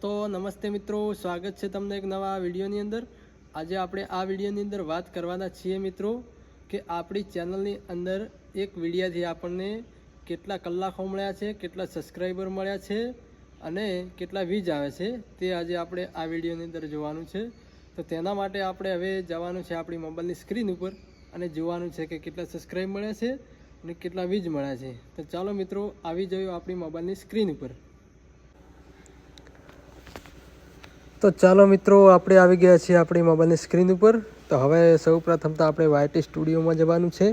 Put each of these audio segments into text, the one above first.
તો નમસ્તે મિત્રો, સ્વાગત છે તમને એક નવા વિડીયોની અંદર. આજે આપણે આ વિડીયોની અંદર વાત કરવાના છીએ મિત્રો કે આપણી ચેનલની અંદર એક વિડીયાથી આપણને કેટલા કલાકો મળ્યા છે, કેટલા સબસ્ક્રાઈબર મળ્યા છે અને કેટલા વીજ આવે છે તે આજે આપણે આ વિડીયોની અંદર જોવાનું છે. તો તેના માટે આપણે હવે જવાનું છે આપણી મોબાઈલની સ્ક્રીન ઉપર અને જોવાનું છે કે કેટલા સબસ્ક્રાઈબ મળ્યા છે અને કેટલા વીજ મળ્યા છે. તો ચાલો મિત્રો, આવી જઈએ આપણી મોબાઈલની સ્ક્રીન ઉપર. તો ચાલો મિત્રો, આપણે આવી ગયા છીએ આપણી મોબાઈલની સ્ક્રીન ઉપર. તો હવે સૌ પ્રથમ તો આપણે વાયટી સ્ટુડિયોમાં જવાનું છે.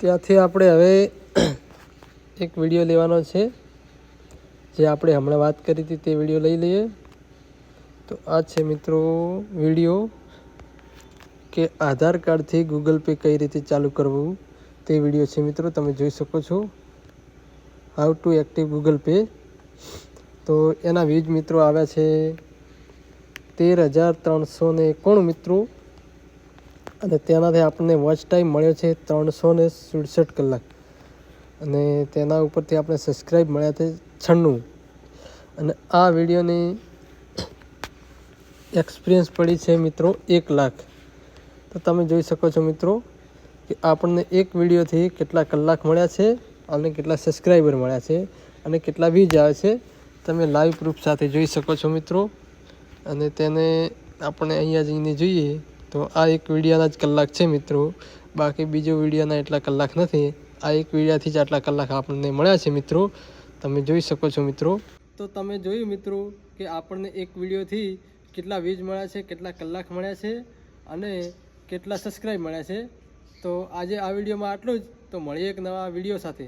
ત્યાંથી આપણે હવે એક વીડિયો લેવાનો છે. જે આપણે હમણાં વાત કરી હતી તે વીડિયો લઈ લઈએ. તો આ છે મિત્રો વીડિયો કે આધાર કાર્ડથી ગૂગલ પે કઈ રીતે ચાલુ કરવું તે વીડિયો છે મિત્રો, તમે જોઈ શકો છો. How to active Google Pay તો એના વીજ મિત્રો આવ્યા છે તેર હજાર ત્રણસો ને એકોણું મિત્રો. અને તેનાથી આપણને વોચ ટાઈમ મળ્યો છે ત્રણસો ને સુડસઠ કલાક. અને તેના ઉપરથી આપણે સબસ્ક્રાઈબ મળ્યા છે છન્નું. અને આ વિડીયોની એક્સપિરિયન્સ પડી છે મિત્રો એક લાખ. તો તમે જોઈ શકો છો મિત્રો કે આપણને એક વિડીયોથી કેટલા કલાક મળ્યા છે અને કેટલા સબસ્ક્રાઈબર મળ્યા છે. અને કેટલા વીજ આવે છે, તમે લાઈવ પ્રૂફ સાથે જોઈ શકો છો મિત્રો. અને તેને આપણે અહીંયા જઈને જોઈએ, તો આ એક વિડીયાના જ કલાક છે મિત્રો. બાકી બીજો વિડીયાના એટલા કલાક નથી. આ એક વિડીયાથી જ આટલા કલાક આપણને મળ્યા છે મિત્રો. તમે જોઈ શકો છો મિત્રો. તો તમે જોયું મિત્રો કે આપણને એક વિડીયોથી કેટલા વ્યૂઝ મળ્યા છે, કેટલા કલાક મળ્યા છે અને કેટલા સબસ્ક્રાઈબ મળ્યા છે. તો આજે આ વિડીયોમાં આટલું જ. તો મળીએ એક નવા વીડિયો સાથે.